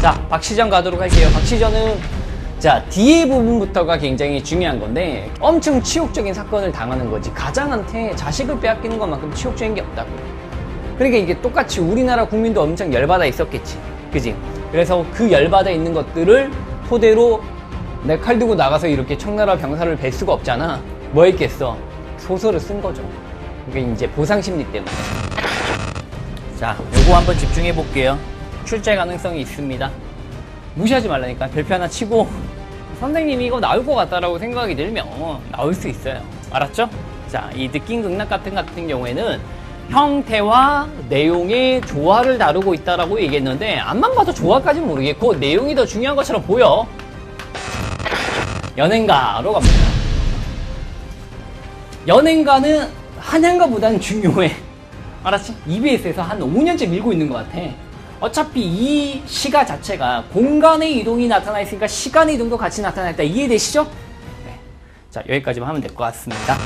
자, 박시전 가도록 할게요. 박시전은 자, 뒤에 부분부터가 굉장히 중요한 건데 엄청 치욕적인 사건을 당하는 거지. 가장한테 자식을 빼앗기는 것만큼 치욕적인 게 없다고. 그러니까 이게 똑같이 우리나라 국민도 엄청 열받아 있었겠지. 그지? 그래서 그 열받아 있는 것들을 토대로 내 칼 들고 나가서 이렇게 청나라 병사를 뵐 수가 없잖아. 뭐 했겠어? 소설을 쓴 거죠. 그게 이제 보상 심리 때문에. 자, 요거 한번 집중해 볼게요. 출제 가능성이 있습니다. 무시하지 말라니까. 별표 하나 치고 선생님이 이거 나올 것 같다라고 생각이 들면 나올 수 있어요. 알았죠? 자, 이 느낌 극락 같은 같은 경우에는 형태와 내용의 조화를 다루고 있다라고 얘기했는데 앞만 봐도 조화까지는 모르겠고 내용이 더 중요한 것처럼 보여. 연행가로 갑니다. 연행가는 한양가보다는 중요해. 알았지? EBS에서 한 5년째 밀고 있는 것 같아. 어차피 이 시가 자체가 공간의 이동이 나타나 있으니까 시간의 이동도 같이 나타나 있다. 이해되시죠? 네. 자, 여기까지만 하면 될 것 같습니다.